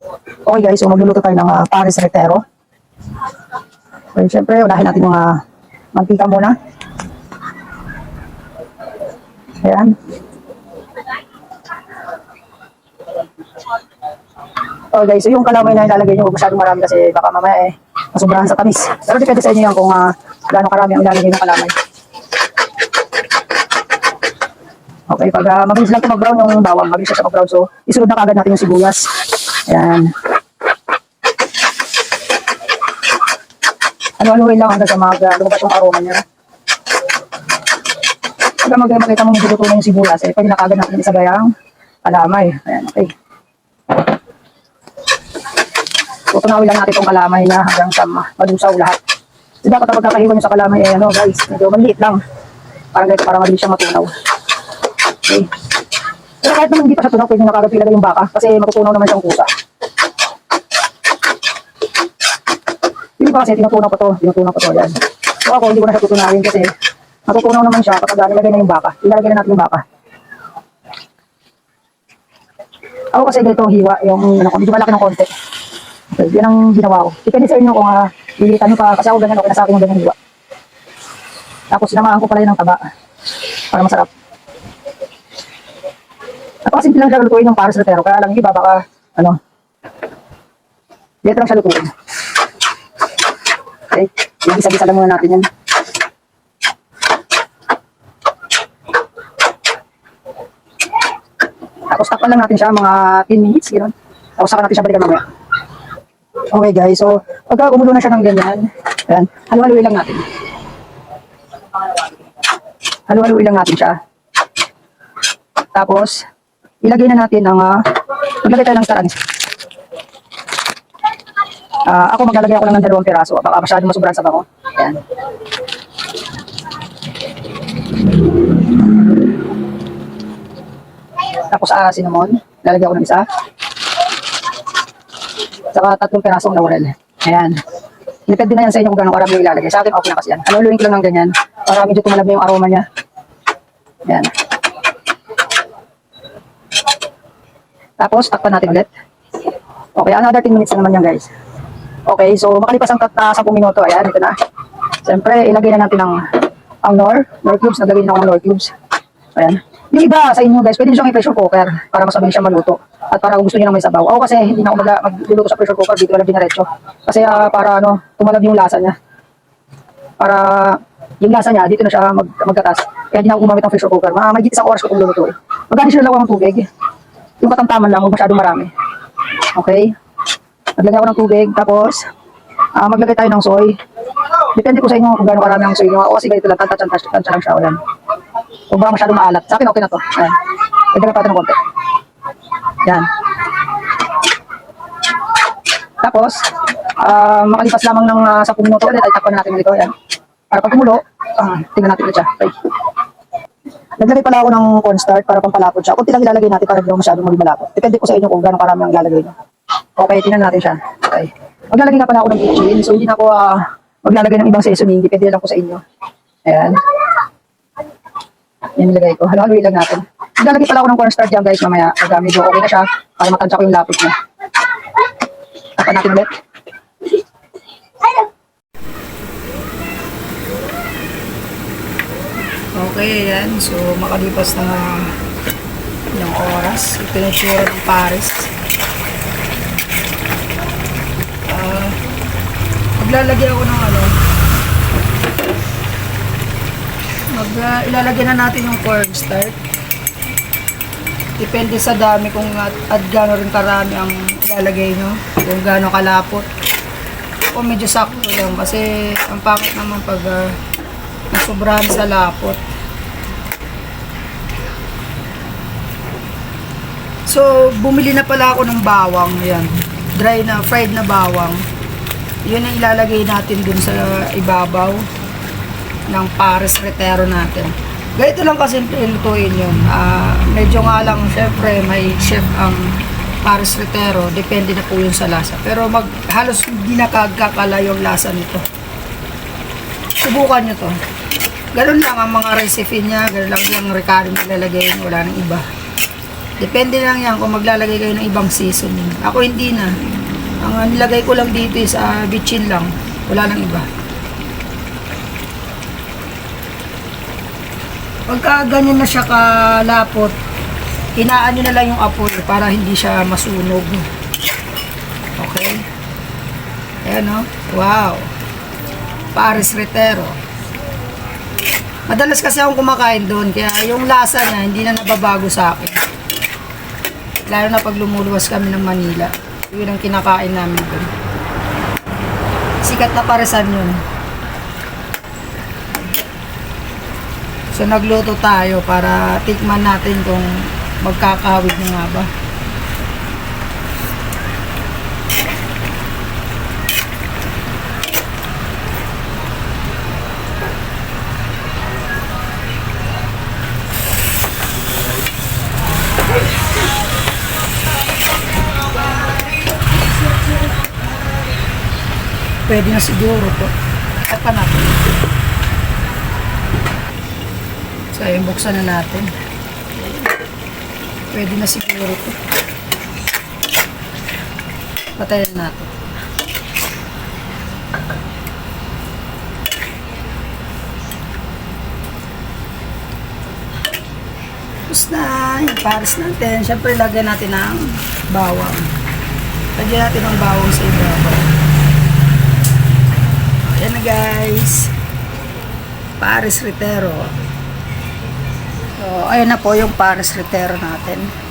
Okay guys, so magluluto tayo ng uh, Paris Retero. So, syempre, unahin natin yung uh, mantika muna. Ayan. Oh guys, so yung kalamay na ilalagay nyo, masyadong marami kasi baka mamaya eh, masubrahan sa tamis. Pero depende sa inyo yan kung uh, gaano karami ang ilalagay ng kalamay. Okay, pag uh, mabilis lang ito mag-brown yung bawang, mabilis siya mag-brown. So, isunod na kagad natin yung sibuyas. Ayan. Ano-anuhin lang hanggang sa mag, uh, lumabas yung aroma niya. Pag mag makita mo medyo luto na yung sibuyas, eh, pwede na kagad natin isagay ang kalamay. Ayan, okay. So, tunawin lang natin itong kalamay na hanggang sa ma- malusaw lahat. So, dapat kapag kakahiwan nyo sa kalamay, eh, ano, guys, medyo maliit lang. Parang ganito, para mabilis siyang matunaw. Okay. Pero kahit naman hindi pa siya tunaw, pwede na kagad ilagay yung baka kasi matutunaw naman siyang kusa. Hindi pa kasi tinutunaw pa to, tinutunaw pa to, yan. So ako, hindi ko na siya tutunawin kasi matutunaw naman siya kapag nilagay na yung baka. Ilalagay na natin yung baka. Ako kasi ganito hiwa, yung ano ko, malaki ng konti. Okay, yan ang ginawa ko. Depende sa inyo kung uh, lilitan nyo pa, kasi ako ganyan, okay na sa akin yung ganyan hiwa. Tapos sinamaan ko pala yun ng taba para masarap. Napakasimple lang siya lutuin ng pares retero. Kaya lang yung iba baka, ano, dito lang siya lutuin. Okay, igisa-gisa lang muna natin yan. Tapos takpan lang natin siya mga 10 minutes, gano'n. Tapos saka natin siya balikan mamaya. Okay guys, so pagka kumulo na siya ng ganyan, ayan, halo-haloy lang natin. Halo-haloy lang natin siya. Tapos, ilagay na natin ang, uh, maglagay tayo ng saran. Ah, ako maglalagay ako lang ng dalawang piraso. Baka masyado masubrang sa bango. Ayan. Tapos ah, cinnamon. Lalagay ako ng isa. Saka tatlong pirasong laurel. Ayan. Depende na yan sa inyo kung gano'ng karami yung ilalagay. Sa akin, okay na kasi yan. Haluluin ko lang ng ganyan para medyo tumalab na yung aroma niya. Ayan. Tapos, takpan natin ulit. Okay, another 10 minutes na naman yan, guys. Okay, so makalipas ang uh, 10 minuto, ayan, ito na. Siyempre, ilagay na natin ang, ang nor, nor cubes, naglagay na ako ng nor cubes. Ayan. Yung iba sa inyo, guys, pwede nyo siyang i-pressure cooker para mas mabilis siya maluto. At para kung gusto nyo na may sabaw. Ako kasi hindi na ako mag magluluto sa pressure cooker, dito lang dinaretso. Kasi ah, para ano, tumalab yung lasa niya. Para yung lasa niya, dito na siya mag magkatas. Kaya hindi na ako gumamit ng pressure cooker. Ma may isang oras ko kung lulutuin. Magkano siya ng tubig. Yung katamtaman lang, huwag masyadong marami. Okay? Maglagay ako ng tubig, tapos ah maglagay tayo ng soy. Depende po sa inyo kung gaano karami ang soy nyo. Ako kasi ganito lang, tanta-tanta lang siya. Ayan. Huwag ba masyadong maalat. Sa akin okay na to. Ayan. Dagdagan pa natin ng konti. Yan. Tapos, ah makalipas lamang ng uh, 10 minuto ulit, ay takpan na natin ulit. Ayan. Para pag kumulo, ah tingnan natin ulit siya. Okay. Naglagay pala ako ng cornstarch para pampalapot siya. Kunti lang ilalagay natin para hindi masyadong maging malapot. Depende po sa inyo kung gaano karami ang ilalagay nyo. Okay, tingnan natin siya. Okay. Maglalagay nga pala ako ng kitchen, so hindi na ako ah, maglalagay ng ibang seasoning. Depende lang po sa inyo. Ayan. Yan nilagay ko. Halo-haloy lang natin. Maglalagay pala ako ng cornstarch dyan guys mamaya. Pag medyo okay na siya, para matansya ko yung lapot niya. Tapan natin ulit. Okay, ayan. So, makalipas na nga ilang oras. Ito ng Paris. Maglalagay ako ng ano. Mag, ah, ilalagay na natin yung cornstarch. Depende sa dami kung at, at gaano rin karami ang ilalagay nyo. Kung gaano kalapot. O medyo sakto lang kasi ang pangit naman pag ah, nasubrahan sa lapot. So, bumili na pala ako ng bawang. Yan. Dry na, fried na bawang. Yun ang ilalagay natin dun sa ibabaw ng pares retero natin. Ganito lang kasi lutuin yun. Ah, medyo nga lang, syempre, may chef ang pares retero. Depende na po yun sa lasa. Pero mag, halos hindi nakagkakala yung lasa nito. Subukan nyo to. Ganun lang ang mga recipe niya. Ganun lang yung recado na lalagay. Wala nang iba. Depende lang yan kung maglalagay kayo ng ibang seasoning. Ako hindi na. Ang nilagay ko lang dito is ah, bitchin lang. Wala nang iba. Pagka ganyan na siya kalapot, hinaan nyo na lang yung apoy para hindi siya masunog. Okay? Ayan o. Wow. Paris Retero. Madalas kasi akong kumakain doon, kaya yung lasa niya hindi na nababago sa akin. Lalo na pag lumuluwas kami ng Manila. Yun ang kinakain namin doon. Sikat na paresan yun. So nagluto tayo para tikman natin kung magkakawig na nga ba. Pwede na siguro to. At pa natin. So, ayun, buksan na natin. Pwede na siguro to. Patayin natin. Tapos na, yung pares natin. Siyempre, lagyan natin ng bawang. Lagyan natin ng bawang sa ibabaw. Ayan na guys. Paris Ritero. So, ayan na po yung Paris Ritero natin.